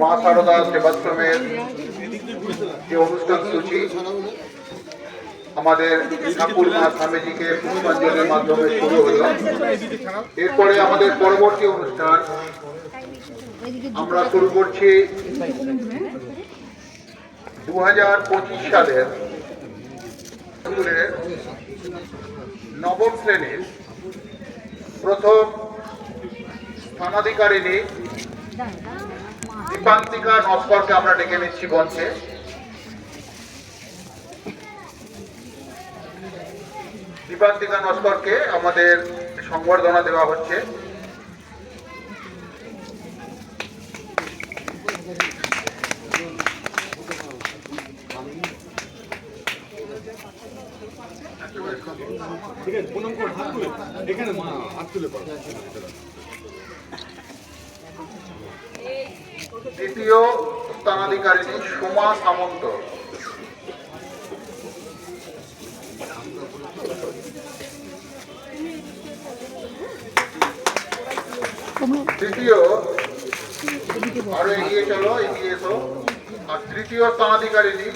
মা সারদা সেবাশ্রমের যে অনুষ্ঠান সূচি আমাদের ঠাকুর মা স্বামীজিকে পুষ্পাঞ্জলির মাধ্যমে শুরু হলো এরপরে আমাদের পরবর্তী অনুষ্ঠান। আমরা শুরু করছি দু হাজার পঁচিশ সালের নবম শ্রেণির প্রথম স্থানাধিকারিণী দীপান্তিকা নস্করকে আমরা ডেকে নিচ্ছি মঞ্চে দীপান্তিকা নস্করকে আমাদের সংবর্ধনা দেওয়া হচ্ছে। ঠিক আছে প্রণাম কর হাত তুলে, এখানে মা, হাত তুলে করো দ্বিতীয় স্থানাধিকারিণী সোমা সামন্ত। তৃতীয় আরও এগিয়ে চলো এগিয়ে আর তৃতীয় স্থানাধিকারিণী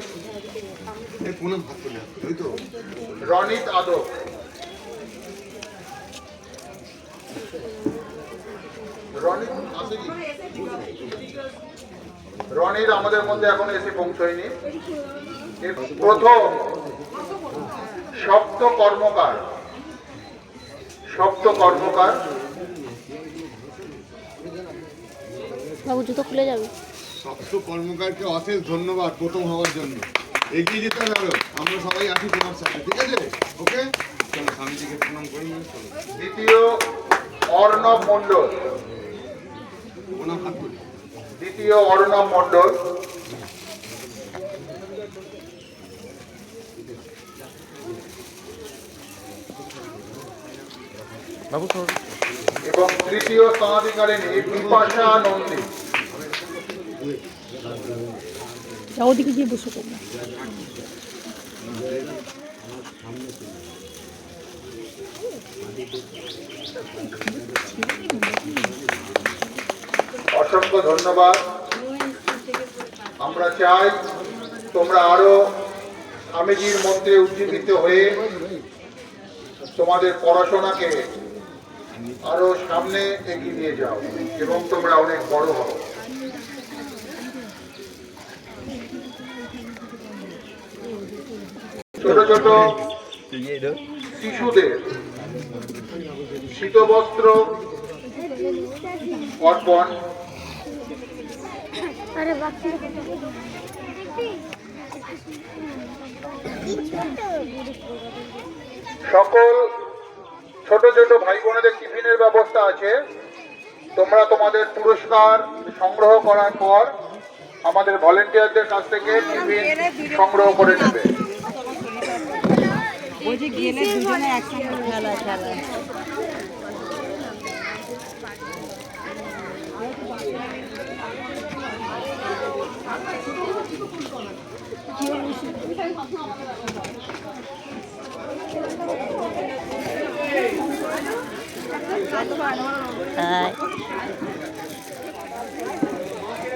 রনিত আদক। আছে আমাদের মধ্যে এখনও এসে পৌঁছয়নি। প্রথম সপ্ত কর্মকার। সপ্ত কর্মকার। বাবু জুতো খুলে যাবে। সপ্ত কর্মকারকে অশেষ ধন্যবাদ প্রথম হওয়ার জন্য। এগিয়ে যেতে হবে। আমরা সবাই আছি তোমার সাথে ঠিক আছে? ওকে চলো স্বামীজিকে প্রণাম করে। দ্বিতীয় অর্ণব তুলে দ্বিতীয় অর্ণব মণ্ডল। এবং তৃতীয় স্থানাধিকারিণী বিপাশা নন্দী। ওদিকে গিয়ে বসে অসংখ্য ধন্যবাদ। আমরা চাই তোমরা আরও স্বামীজির মধ্যে উজ্জীবিত হয়ে তোমাদের পড়াশোনাকে আরও সামনে এগিয়ে নিয়ে যাও এবং তোমরা অনেক বড় হও। ছোট ছোট শিশুদের শীতবস্ত্র অর্পণ সকল ছোট ছোট ভাই বোনেদের টিফিনের ব্যবস্থা আছে। তোমরা তোমাদের পুরস্কার সংগ্রহ করার পর আমাদের ভলেন্টিয়ারদের কাছ থেকে টিফিন সংগ্রহ করে নেবে। ওই যে গেলে দুজনে একসঙ্গে খেলা খেলা। হাই